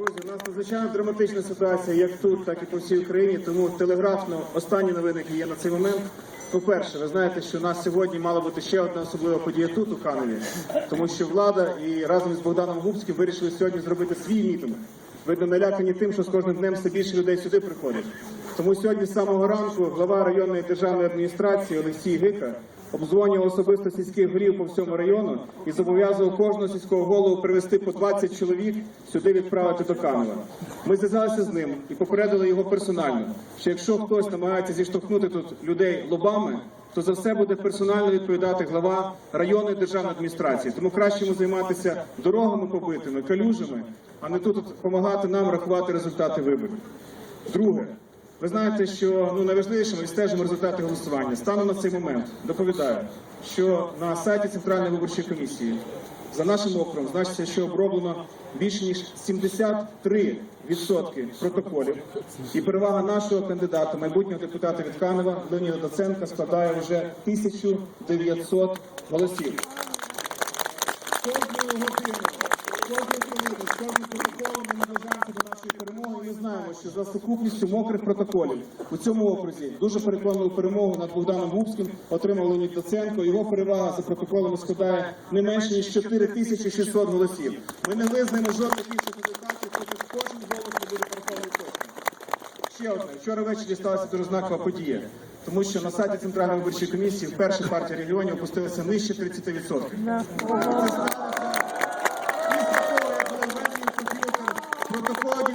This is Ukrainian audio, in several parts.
Друзі, у нас надзвичайно драматична ситуація, як тут, так і по всій Україні. Тому телеграфно останні новини, які є на цей момент. По-перше, ви знаєте, що у нас сьогодні мала бути ще одна особлива подія тут, у Каневі, тому що влада і разом із Богданом Губським вирішили сьогодні зробити свій мітинг. Видно, налякані тим, що з кожним днем все більше людей сюди приходять. Тому сьогодні з самого ранку глава районної державної адміністрації Олексій Гика обдзвонював особисто сільських голів по всьому району і зобов'язував кожного сільського голову привезти по 20 чоловік сюди відправити до Канева. Ми зв'язалися з ним і попередили його персонально, що якщо хтось намагається зіштовхнути тут людей лобами, то за все буде персонально відповідати глава районної державної адміністрації. Тому краще йому займатися дорогами побитими, калюжами, а не тут допомагати нам рахувати результати виборів. Друге, ви знаєте, що ну найважливіше ми відстежимо результати голосування. Станом на цей момент доповідаю, що на сайті Центральної виборчої комісії за нашим окром значиться, що оброблено більше ніж 73% протоколів, і перевага нашого кандидата, майбутнього депутата від Канева Леоніда Доценка складає вже 1900 голосів. Кожної години, кожної хвилини, з кожним протоколом ми наближаємося до нашої перемоги. Ми знаємо, що за сукупністю мокрих протоколів у цьому окрузі дуже переконливу перемогу над Богданом Губським отримав Леонід Доценко. Його перевага за протоколами складає не менше ніж 4600 голосів. Ми не визнаємо жодних інших результатів, поки кожен голос не буде порахований точно. Ще одне. Вчора ввечері сталася дуже знакова подія. Тому що на сайті Центральної виборчої комісії вперше партія регіонів опустилася нижче 30%.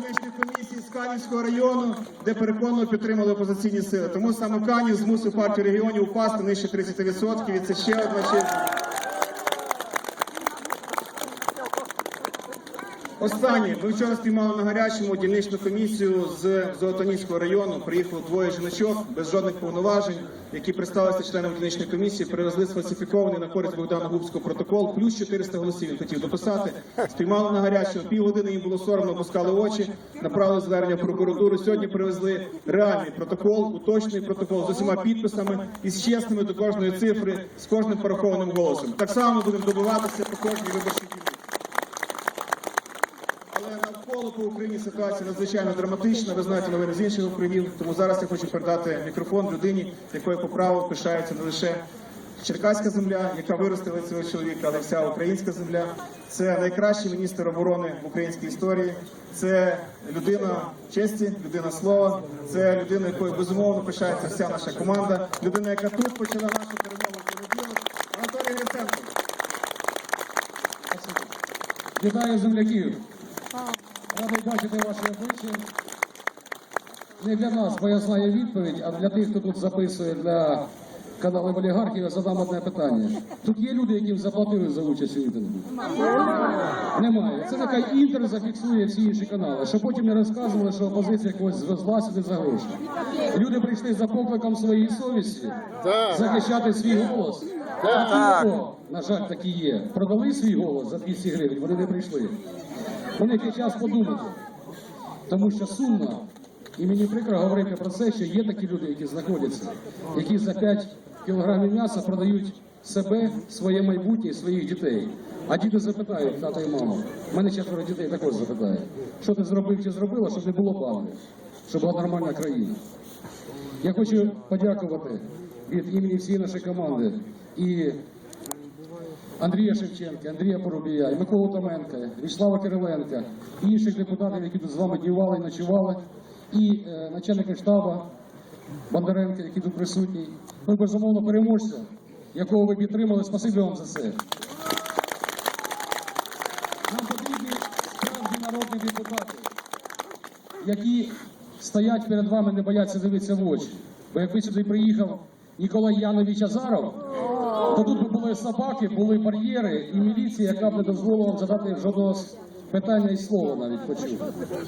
Протокол комісії з Канівського району, де переконано підтримали опозиційні сили. Тому саме Канів змусив партію регіонів упасти нижче 30%. І це ще одна честь. Останнє, ми вчора спіймали на гарячому дільничну комісію з Золотоніського району. Приїхало двоє жіночок без жодних повноважень, які представилися членам дільничної комісії, привезли сфальсифікований на користь Богдана Губського протокол, плюс 400 голосів він хотів дописати. Спіймали на гарячому, півгодини їм було соромно, опускали очі, направили звернення в прокуратуру. Сьогодні привезли реальний протокол, уточний протокол з усіма підписами і з чесними до кожної цифри, з кожним порахованим голосом. Так само будемо добиватися по кожній виборчій дільниці. Навколо по Україні ситуація надзвичайно драматична. Ви знаєте новини з інших округів. Тому зараз я хочу передати мікрофон людині, якою по праву пишається не лише Черкаська земля, яка виростила цього чоловіка, але вся українська земля. Це найкращий міністр оборони в українській історії. Це людина честі, людина слова. Це людина, якою безумовно пишається вся наша команда. Людина, яка тут почала нашу перемогу. Анатолій Гриценко. Вітаю земляків. Радий бачити ваші обличчя. Не для нас, бо я знаю відповідь, а для тих, хто тут записує для каналів олігархів, я задам одне питання. Тут є люди, яким заплатили за участь у мітингу? Немає. Це нехай інтер зафіксує всі інші канали, щоб потім не розказували, що опозиція когось звезла сюди за гроші. Люди прийшли за покликом своєї совісті захищати свій голос. Хто, на жаль, такі є, продали свій голос за 200 гривень, вони не прийшли. Них є час подумати. Тому що сумно, і мені прикро говорити про це, що є такі люди, які знаходяться, які за 5 кілограмів м'яса продають себе, своє майбутнє своїх дітей. А діти запитають, тата і мама, в мене четверо дітей також запитають, що ти зробив чи зробила, щоб не було банди, щоб була нормальна країна. Я хочу подякувати від імені всієї нашої команди і Андрія Шевченка, Андрія Поробія, Миколу Томенка, Вячеслава Кириленка, інших депутатів, які тут з вами днювали і ночували, і е, начальника штабу Бондаренка, який тут присутній. Ну, безумовно, переможця, якого ви підтримали. Спасибі вам за це. Нам потрібні справді народні депутати, які стоять перед вами, не бояться дивитися в очі. Бо якби сюди приїхав Ніколай Янович Азаров, то тут би були собаки, були бар'єри і міліція, яка б не дозволила вам задати жодного питання і слова навіть почути.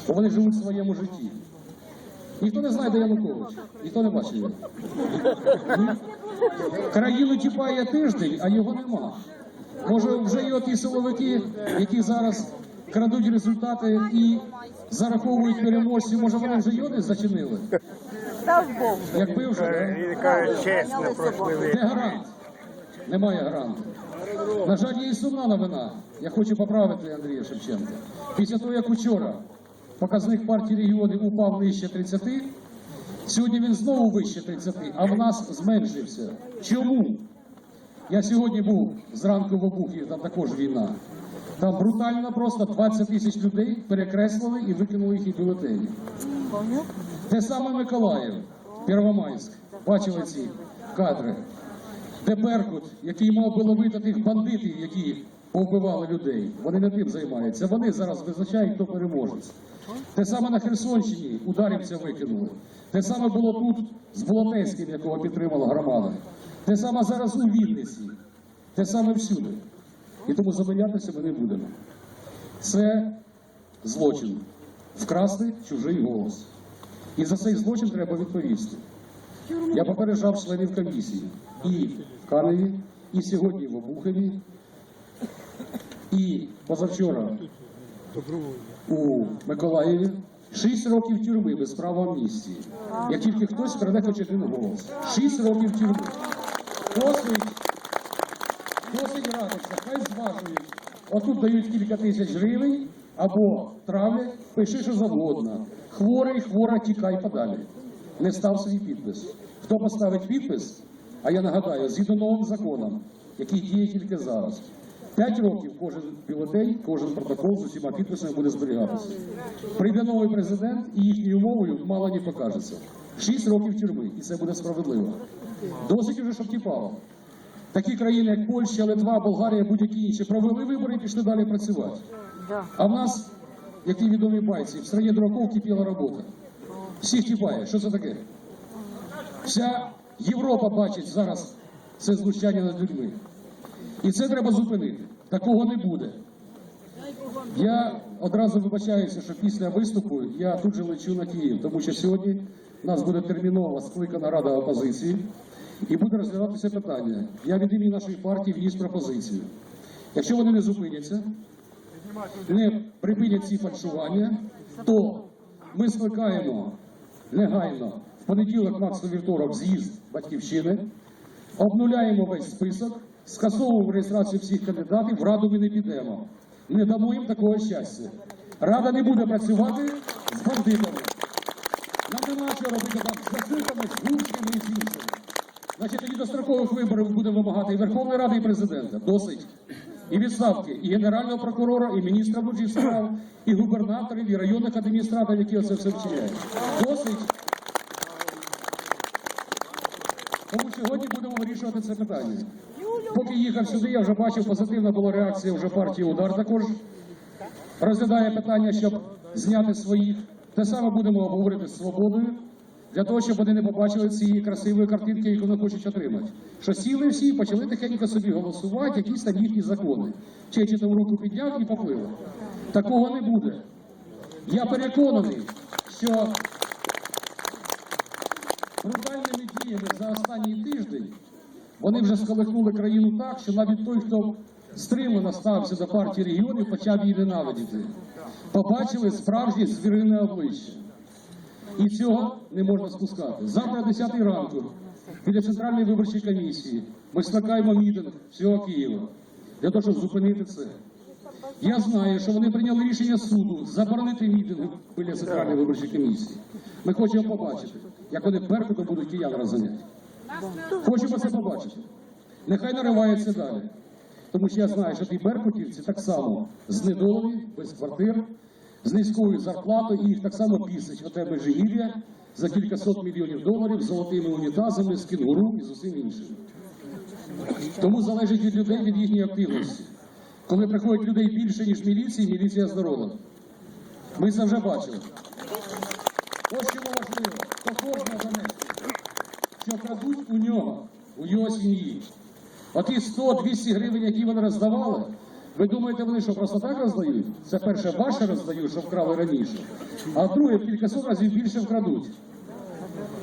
Бо вони живуть в своєму житті. Ніхто не знає, де Янукович, ніхто не бачив його. Країну чіпає тиждень, а його нема. Може, вже є ті силовики, які зараз крадуть результати і зараховують переможців, може вони вже його десь зачинили? Якби вже, кажуть, чесно пройшли. Де гарант? Немає гаранту. На жаль, є і сумна новина. Я хочу поправити Андрія Шевченка. Після того, як учора показник партії регіонів упав нижче 30, сьогодні він знову вище 30, а в нас зменшився. Чому? Я сьогодні був зранку в Обухі, там також війна. Там брутально просто 20 тисяч людей перекреслили і викинули їх із бюлетені. Те саме Миколаїв, Первомайськ. Бачили ці кадри. Де Беркут, який мав би ловити тих бандитів, які повбивали людей. Вони не тим займаються. Вони зараз визначають, хто переможець. Те саме на Херсонщині ударівця викинули. Те саме було тут з Болотецьким, якого підтримала громада. Те саме зараз у Вінниці. Те саме всюди. І тому замінятися ми не будемо. Це злочин. Вкрасти чужий голос. І за цей злочин треба відповісти. Я попереджав членів комісії і в Каневі, і сьогодні в Обухові, і позавчора у Миколаєві. Шість років тюрми без права амністії. Як тільки хтось краде хоч один голос. Шість років тюрми. Досить, досить радиться, хай зважують. Отут дають кілька тисяч гривень або травлять, пиши, що завгодно. Хворий, хвора, тікай подалі. Не став свій підпис. Хто поставить підпис, а я нагадаю, згідно новим законам, який діє тільки зараз. П'ять років кожен бюлетень, кожен протокол з усіма підписами буде зберігатися. Прийде новий президент і їхньою мовою мало не покажеться. Шість років тюрми, і це буде справедливо. Досить уже, щоб тіпало. Такі країни, як Польща, Литва, Болгарія, будь-які інші, провели вибори і пішли далі працювати. А в нас, як ті відомі байці, в страні дураков кипіла робота. Всіх тіпає. Що це таке? Вся Європа бачить зараз це знущання над людьми. І це треба зупинити. Такого не буде. Я одразу вибачаюся, що після виступу я тут же лечу на Київ, тому що сьогодні у нас буде термінова скликана рада опозиції і буде розглядатися питання. Я від імені нашої партії вніс пропозицію. Якщо вони не зупиняться, не припинять ці фальшування, то ми скликаємо негайно понеділок, максимум вівторок, з'їзд батьківщини, обнуляємо весь список, скасовуємо реєстрацію всіх кандидатів, в раду ми не підемо. Не дамо їм такого щастя. Рада не буде працювати з бандитами. Нам нема чого робити там з засилками, з Гурськими і з іншими. Значить, тоді дострокових виборів будемо вимагати і Верховної Ради, і президента. Досить. І відставки, і генерального прокурора, і міністра внутрішніх справ, і губернаторів, і районних адміністраторів, які оце все вчиняють. Досить. Тому сьогодні будемо вирішувати це питання. Поки їхав сюди, я вже бачив, позитивна була реакція вже партії Удар також розглядає питання, щоб зняти своїх. Те саме будемо обговорити з свободою, для того, щоб вони не побачили цієї красивої картинки, яку вони хочуть отримати. Що сіли всі, почали тихенько собі голосувати, якісь там їхні закони. Чечі там руку підняв і поплив. Такого не буде. Я переконаний, що брутальними діями за останній тиждень вони вже сколихнули країну так, що навіть той, хто стримано стався до партії регіонів, почав її ненавидіти. Побачили справжнє звірине обличчя. І цього не можна спускати. Завтра о 10 ранку біля центральної виборчої комісії ми скликаємо мітинг всього Києва для того, щоб зупинити це. Я знаю, що вони прийняли рішення суду заборонити мітинги біля центральної виборчої комісії. Ми хочемо побачити, як вони беркутом будуть киян розганяти. Хочемо це побачити. Нехай нариваються далі. Тому що я знаю, що ті беркутівці так само знедолені, без квартир, з низькою зарплатою, і їх так само пісить оте Межигір'я за кількасот мільйонів доларів з золотими унітазами, з кінгуру і з усім іншим. Тому залежить від людей, від їхньої активності. Коли приходить людей більше, ніж міліції, міліція здорова. Ми це вже бачили. Ось чому важливо, то кожного донести, що крадуть у нього, у його сім'ї. Оті 100-200 гривень, які вони роздавали, ви думаєте, вони що просто так роздають? Це перше ваше роздають, що вкрали раніше, а друге кількасот разів більше вкрадуть.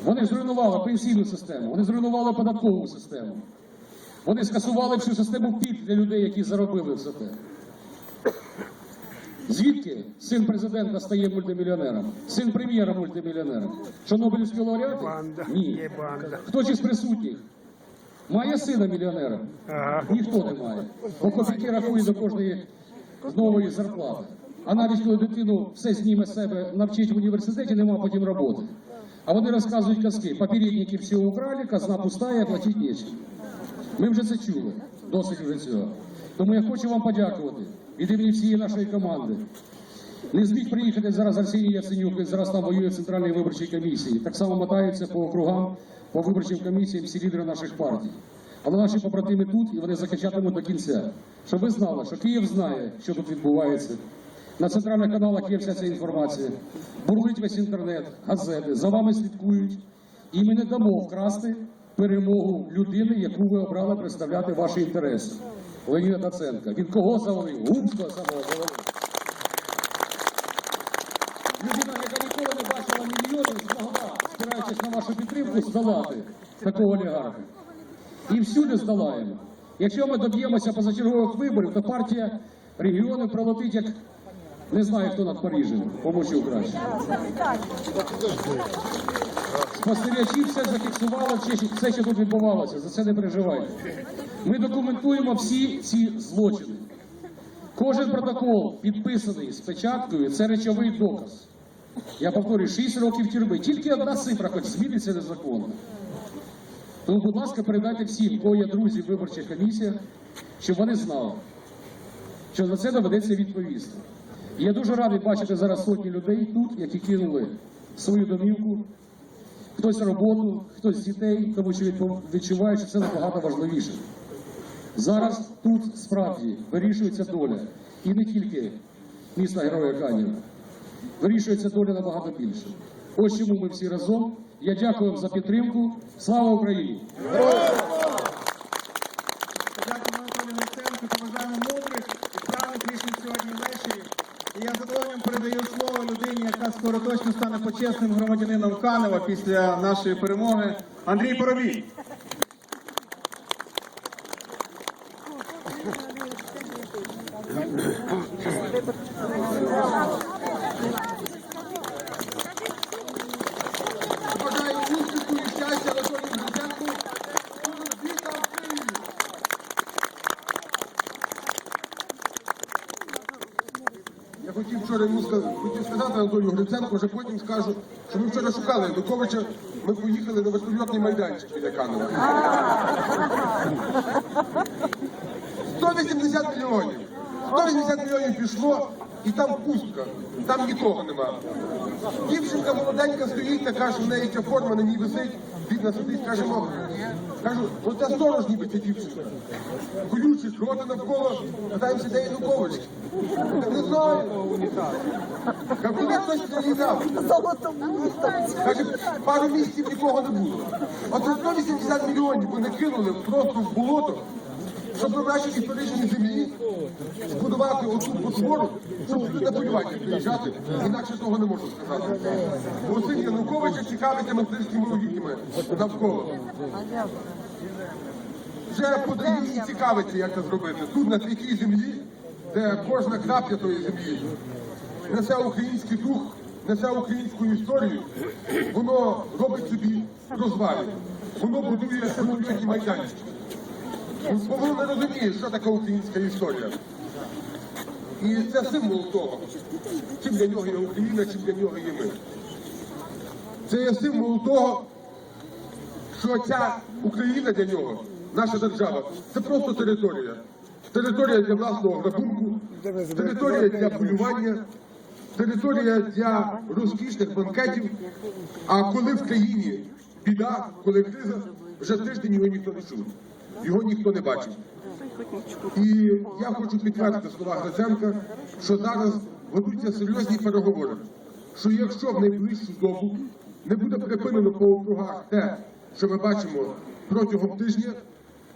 Вони зруйнували пенсійну систему, вони зруйнували податкову систему. Вони скасували всю систему пільг для людей, які заробили все те. Звідки син президента стає мультимільйонером? Син прем'єра мультимільйонером? Що Нобелівські лауреати? Ні. Чи з присутніх? Має сина мільйонера? Ніхто не має. Бо копійки рахує до кожної нової зарплати. А навіть коли дитину все зніме себе, навчить в університеті, нема потім роботи. А вони розказують казки. Попередники все украли, казна пустая, платить нічим. Ми вже це чули, досить вже цього. Тому я хочу вам подякувати від імені всієї нашої команди. Не зміг приїхати зараз Арсеній Яценюк, він зараз там воює в Центральній виборчій комісії. Так само мотаються по округам, по виборчим комісіям всі лідери наших партій. Але наші побратими тут і вони захищатимуть до кінця. Щоб ви знали, що Київ знає, що тут відбувається. На центральних каналах є вся ця інформація. Бурлить весь інтернет, газети, за вами слідкують. І ми не дамо вкрасти перемогу людини, яку ви обрали представляти ваші інтереси. Леоніда Даценка. Він кого завалив? Гумського самого завалив. Людина, яка ніколи не бачила мільйонів, змогла, спираючись на вашу підтримку, здолати такого олігарха. І всюди здолаємо. Якщо ми доб'ємося позачергових виборів, то партія регіонів пролетить як не знаю, хто над Парижем, помочу краще. Спостерігачі все зафіксували, все, що тут відбувалося, за це не переживайте. Ми документуємо всі ці злочини. Кожен протокол підписаний з печаткою, це речовий доказ. Я повторюю, 6 років тюрми. Тільки одна цифра, хоч зміниться незаконно. Тому, будь ласка, передайте всім, кого є друзі в виборчих комісіях, щоб вони знали, що за це доведеться відповісти. І я дуже радий бачити зараз сотні людей тут, які кинули свою домівку, хтось роботу, хтось дітей, тому що відчуває, що це набагато важливіше. Зараз тут справді вирішується доля. І не тільки міста Героя Канєва. Вирішується доля набагато більше. Ось чому ми всі разом. Я дякую вам за підтримку. Слава Україні! Дякую Анатолію Луценку та бажаємо мудрих і правильних рішень сьогодні ввечері. І я з задоволенням передаю слово людині, яка скоро точно стане почесним громадянином Канева після нашої перемоги. Андрій Поробій. Бажаю успіху і щастя Анатолію Гриценку. Вітам в Києві! Я хотів вчора йому сказати, хотів сказати вже потім скажу, що ми вчора шукали Януковича, ми поїхали на вертольотний майданчик біля Канова. 180 мільйонів. 180 мільйонів пішло, і там пустка, там нікого нема. Дівчинка молоденька стоїть, така, що в неї ця форма на ній висить, бідна сидить, каже, мама. Кажу, оце сторож ніби ця дівчинка. Колючі, навколо, питаємося, де Янукович. Та Не знаю. Кажу, коли хтось прилітав. Каже, пару місяців нікого не було. Оце 180 мільйонів вони кинули просто в болото, щоб на нашій історичній землі збудувати оту потвору, щоб сюди на полювання приїжджати, інакше того не можу сказати. Бо син Януковича цікавиться монастирськими угіднями навколо. Вже подає і цікавиться, як це зробити. Тут на святій землі, де кожна крапля тої землі несе український дух, несе українську історію, воно робить собі розваги. Воно будує вертольотні майданчики. Бо воно не розуміє, що таке українська історія. І це символ того, чим для нього є Україна, чим для нього є ми. Це є символ того, що ця Україна для нього, наша держава, це просто територія. Територія для власного грабунку, територія для полювання, територія для розкішних банкетів. А коли в країні біда, коли криза, вже тиждень його ніхто не чув, його ніхто не бачив. І я хочу підтвердити слова Гриценка, що зараз ведуться серйозні переговори. Що якщо в найближчу добу не буде припинено по округах те, що ми бачимо протягом тижня,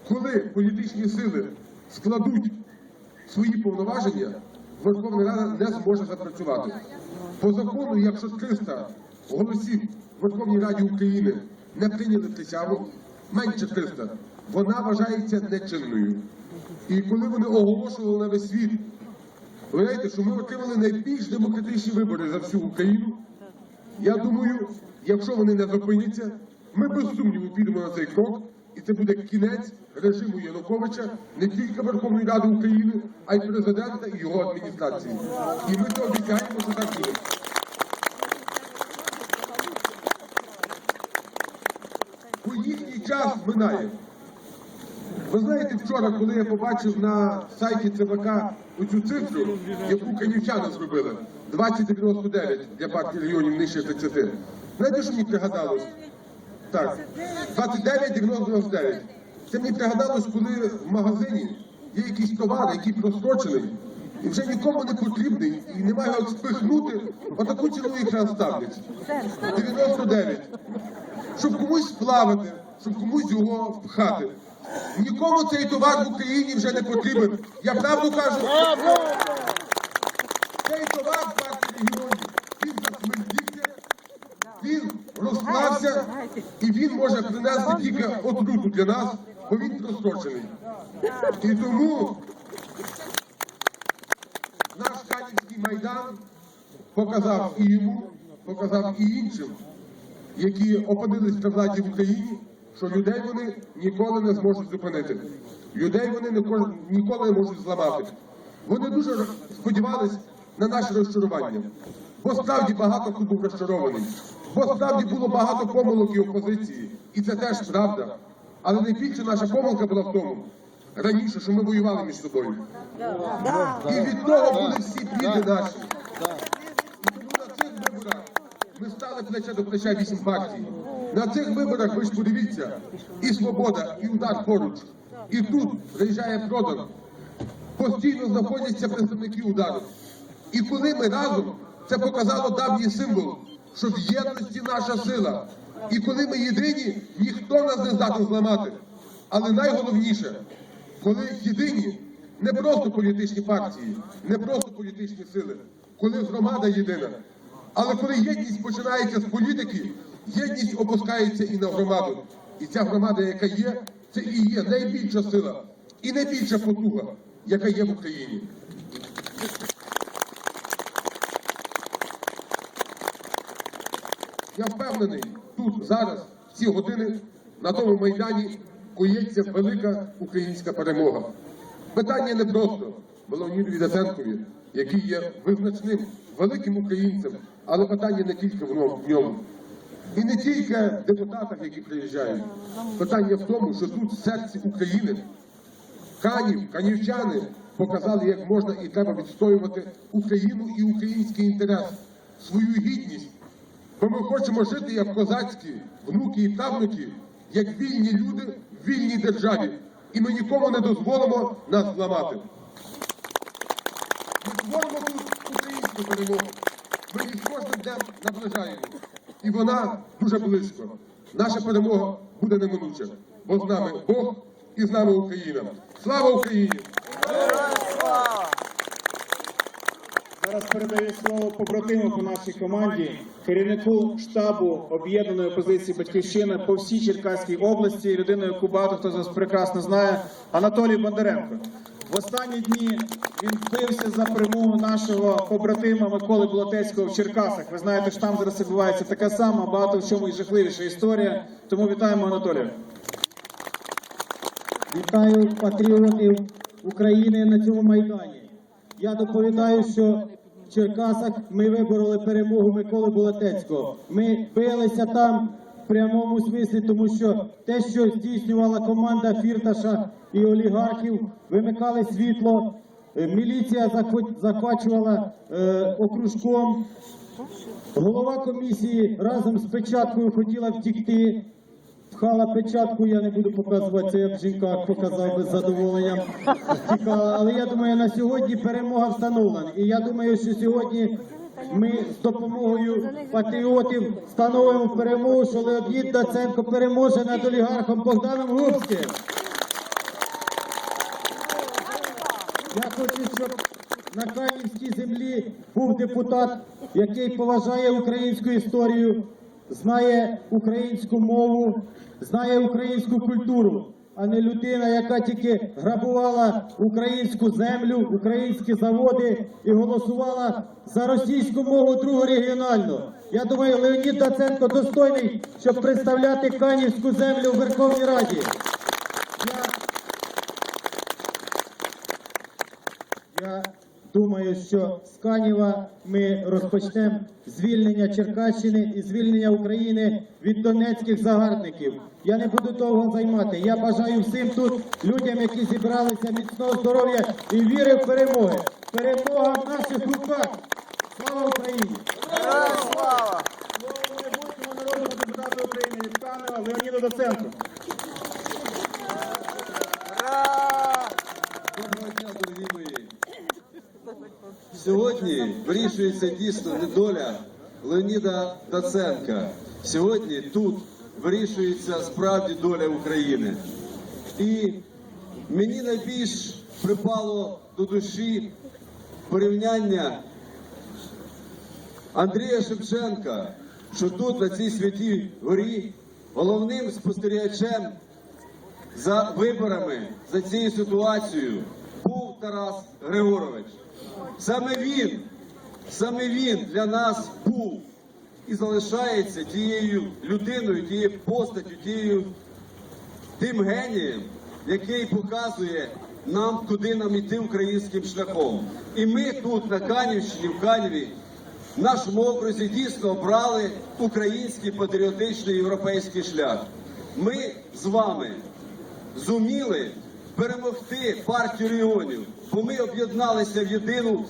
коли політичні сили складуть свої повноваження, Верховна Рада не зможе запрацювати. По закону, якщо 300 голосів Верховній Раді України не прийняли присягу, менше 300, вона вважається нечинною. І коли вони оголошували на весь світ, ви знаєте, що ми отримали найбільш демократичні вибори за всю Україну, я думаю, якщо вони не зупиняться, ми без сумніву підемо на цей крок і це буде кінець режиму Януковича не тільки Верховної Ради України, а й президента і його адміністрації. І ми це обіцяємо, що так буде. Бо їхній час минає. Ви знаєте, вчора, коли я побачив на сайті ЦВК оцю цифру, яку канівчани зробили, 2099 для партії регіонів нижче 30. Знаєте, що мені пригадалось? Так, 29,99. Це мені пригадалось, коли в магазині є якийсь товар, який прострочений, і вже нікому не потрібний, і немає як спихнути, отаку ціну їх ставлять. 99 щоб комусь сплавити, щоб комусь його впхати. Нікому цей товар в Україні вже не потрібен. Я правду кажу. Цей товар в партії регіонів, він засмертівся, він розклався і він може принести тільки отруту для нас, бо він прострочений. І тому наш Канівський майдан показав і йому, показав і іншим, які опинились при владі в Україні, що людей вони ніколи не зможуть зупинити. Людей вони ніколи не можуть зламати. Вони дуже сподівались на наше розчарування. Бо справді багато хто був розчарований. Бо справді було багато помилок і опозиції. І це теж правда. Але найбільша наша помилка була в тому, раніше, що ми воювали між собою. І від того були всі біди наші. Ми стали плече до плеча вісім партій. На цих виборах ви ж подивіться, і свобода, і удар поруч. І тут приїжджає Продан. Постійно знаходяться представники удару. І коли ми разом, це показало давній символ, що в єдності наша сила. І коли ми єдині, ніхто нас не здатен зламати. Але найголовніше, коли єдині не просто політичні партії, не просто політичні сили, коли громада єдина. Але коли єдність починається з політики, єдність опускається і на громаду. І ця громада, яка є, це і є найбільша сила і найбільша потуга, яка є в Україні. Я впевнений, тут зараз, в ці години, на тому майдані коїться велика українська перемога. Питання не просто Леоніду Даценкові, який є визначним великим українцем, але питання не тільки в ньому. І не тільки в депутатах, які приїжджають. Питання в тому, що тут в серці України Канів, канівчани показали, як можна і треба відстоювати Україну і український інтерес, свою гідність. Бо ми хочемо жити як козацькі внуки і правнуки, як вільні люди в вільній державі. І ми нікому не дозволимо нас зламати. Ми створимо тут українську перемогу. Ми її з кожним днем наближаємо. І вона дуже близько. Наша перемога буде неминуча. Бо з нами Бог і з нами Україна. Слава Україні! Зараз передаю слово побратиму по нашій команді, керівнику штабу об'єднаної опозиції Батьківщина по всій Черкаській області, людина, яку багато хто з вас прекрасно знає, Анатолій Бондаренко. В останні дні він бився за приму нашого побратима Миколи Болотецького в Черкасах. Ви знаєте, що там зараз відбувається така сама, багато в чому і жахливіша історія. Тому вітаємо Анатолія. Вітаю патріотів України на цьому майдані. Я доповідаю, що Черкасах ми вибороли перемогу Миколи Болотецького. Ми билися там в прямому смислі, тому що те, що здійснювала команда Фірташа і олігархів, вимикали світло, е, міліція захвачувала е, окружком. Голова комісії разом з печаткою хотіла втікти. Пхала печатку, я не буду показувати, це я б жінках показав би з задоволенням. Але я думаю, на сьогодні перемога встановлена. І я думаю, що сьогодні ми з допомогою патріотів встановимо перемогу, що Леонід Даценко переможе над олігархом Богданом Гурським. Я хочу, щоб на Канівській землі був депутат, який поважає українську історію, знає українську мову, знає українську культуру. а не людина, яка тільки грабувала українську землю, українські заводи і голосувала за російську мову другу регіональну. Я думаю, Леонід Даценко достойний, щоб представляти Канівську землю в Верховній Раді. Я Я думаю, що з Канєва ми розпочнемо звільнення Черкащини і звільнення України від донецьких загарбників. Я не буду довго займати. Я бажаю всім тут людям, які зібралися міцного здоров'я і віри в перемоги. Перемога в наших руках. Слава Україні! Слово майбутньому народному депутату України від Канева Леоніду Доценко. Доброго дня, дорогі мої. Сьогодні вирішується дійсно не доля Леоніда Даценка. Сьогодні тут вирішується справді доля України. І мені найбільш припало до душі порівняння Андрія Шевченка, що тут, на цій святій горі, головним спостерігачем за виборами, за цією ситуацією був Тарас Григорович. Саме він, саме він для нас був і залишається тією людиною, тією постаттю, тією тим генієм, який показує нам, куди нам йти українським шляхом. І ми тут, на Канівщині, в Каніві, в нашому окрузі дійсно обрали український патріотичний європейський шлях. Ми з вами зуміли перемогти партію регіонів, бо ми об'єдналися в єдину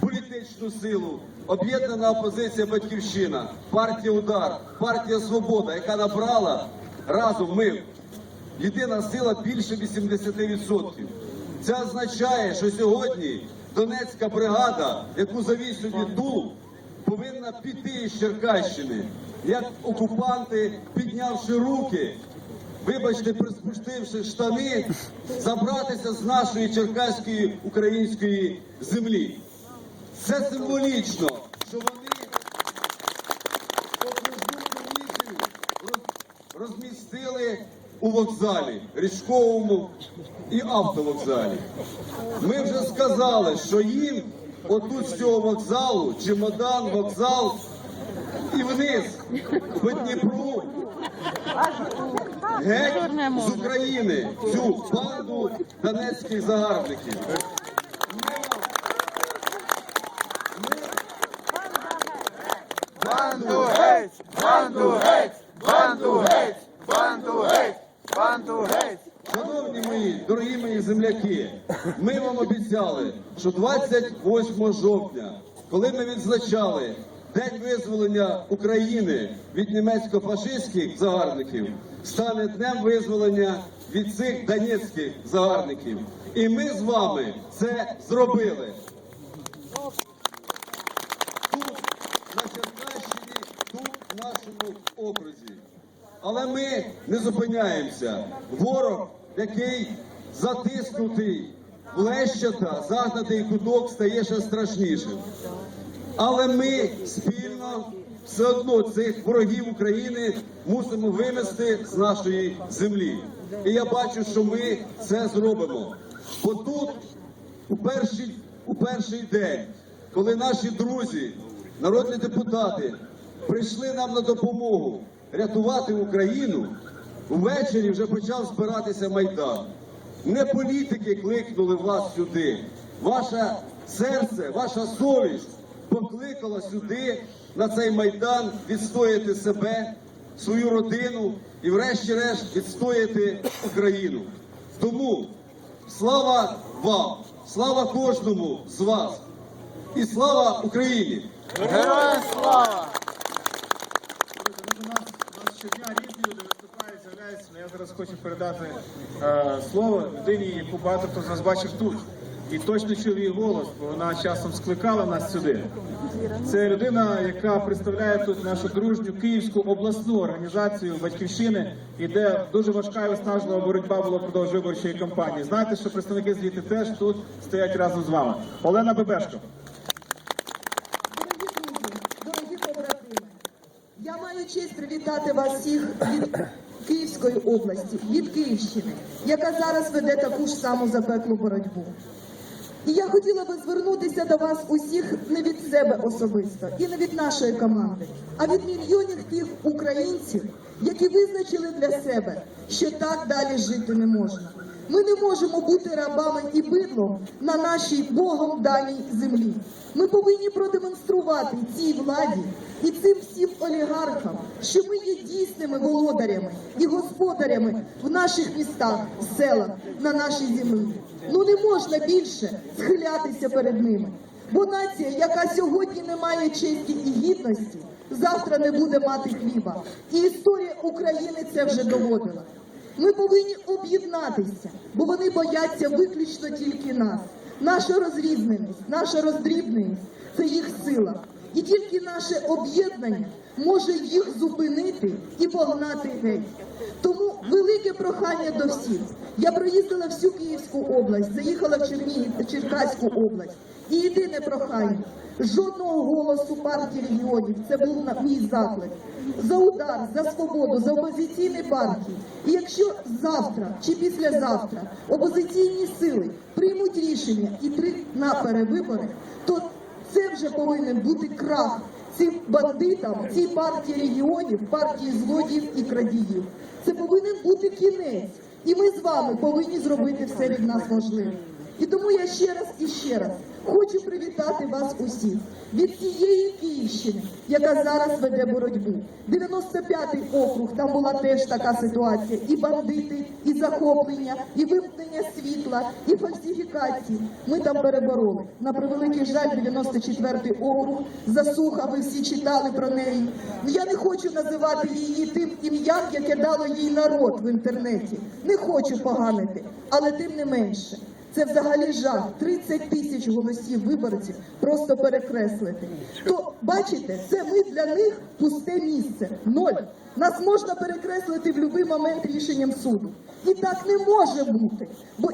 політичну силу. Об'єднана опозиція Батьківщина, партія Удар, партія Свобода, яка набрала разом ми єдина сила більше 80%. Це означає, що сьогодні Донецька бригада, яку завів сьогодні Дул, повинна піти з Черкащини, як окупанти, піднявши руки, вибачте, приспустивши штани, забратися з нашої черкаської української землі. Це символічно, що вони розмістили у вокзалі, річковому і автовокзалі. Ми вже сказали, що їм отут з цього вокзалу, чемодан, вокзал і вниз по Дніпру геть з України цю банду донецьких загарбників. Банду геть! Банду геть! Банду геть! Банду геть! Банду геть! Шановні мої, дорогі мої земляки, ми вам обіцяли, що 28 жовтня, коли ми відзначали День визволення України від німецько-фашистських загарбників, стане днем визволення від цих донецьких загарбників. І ми з вами це зробили. Тут, на Черкащині, тут, в нашому окрузі. Але ми не зупиняємося. Ворог, який затиснутий, влещата, загнатий куток, стає ще страшнішим. Але ми спільно все одно цих ворогів України мусимо вивести з нашої землі. І я бачу, що ми це зробимо. Бо тут у перший, у перший день, коли наші друзі, народні депутати, прийшли нам на допомогу рятувати Україну, ввечері вже почав збиратися майдан. Не політики кликнули вас сюди. Ваше серце, ваша совість покликала сюди на цей майдан відстояти себе, свою родину і, врешті-решт, відстояти Україну. Тому слава вам, слава кожному з вас і слава Україні! Героям слава! Друзі, у нас, щодня різні люди виступають, з'являються. Я зараз хочу передати е, слово людині, яку багато хто з нас бачив тут. І точно чув її голос, бо вона часом скликала нас сюди. Це людина, яка представляє тут нашу дружню Київську обласну організацію Батьківщини, і де дуже важка і виснажлива боротьба була впродовж виборчої кампанії. Знаєте, що представники звідти теж тут стоять разом з вами. Олена Бебешко. Дорогі друзі, дорогі побратими, я маю честь привітати вас всіх від Київської області, від Київщини, яка зараз веде таку ж саму запеклу боротьбу. І я хотіла би звернутися до вас усіх не від себе особисто і не від нашої команди, а від мільйонів тих українців, які визначили для себе, що так далі жити не можна. Ми не можемо бути рабами і бидлом на нашій Богом даній землі. Ми повинні продемонструвати цій владі і цим всім олігархам, що ми є дійсними володарями і господарями в наших містах, селах, на нашій землі. Ну не можна більше схилятися перед ними. Бо нація, яка сьогодні не має честі і гідності, завтра не буде мати хліба. І історія України це вже доводила. Ми повинні об'єднатися, бо вони бояться виключно тільки нас. Наша розрізненість, наша роздрібненість це їх сила. І тільки наше об'єднання може їх зупинити і погнати геть. Тому велике прохання до всіх. Я проїздила всю Київську область, заїхала в Чернігів, Черкаську область. І єдине прохання. Жодного голосу партії регіонів. Це був мій заклик. За удар, за свободу, за опозиційні партії. І якщо завтра чи післязавтра опозиційні сили приймуть рішення іти на перевибори, то це вже повинен бути крах цим бандитам, цій партії регіонів, партії злодіїв і крадіїв. Це повинен бути кінець. І ми з вами повинні зробити все від нас можливе. І тому я ще раз і ще раз хочу привітати вас усіх від цієї Київщини, яка зараз веде боротьбу. 95-й округ, там була теж така ситуація. І бандити, і захоплення, і вимкнення світла, і фальсифікації. Ми там перебороли. На превеликий жаль, 94-й округ, засуха, ви всі читали про неї. Я не хочу називати її тим ім'ям, яке дало їй народ в інтернеті. Не хочу поганити, але тим не менше. Це взагалі жах. 30 тисяч голосів виборців просто перекреслити. То бачите, це ми для них пусте місце. Ноль. Нас можна перекреслити в будь-який момент рішенням суду. І так не може бути. Бо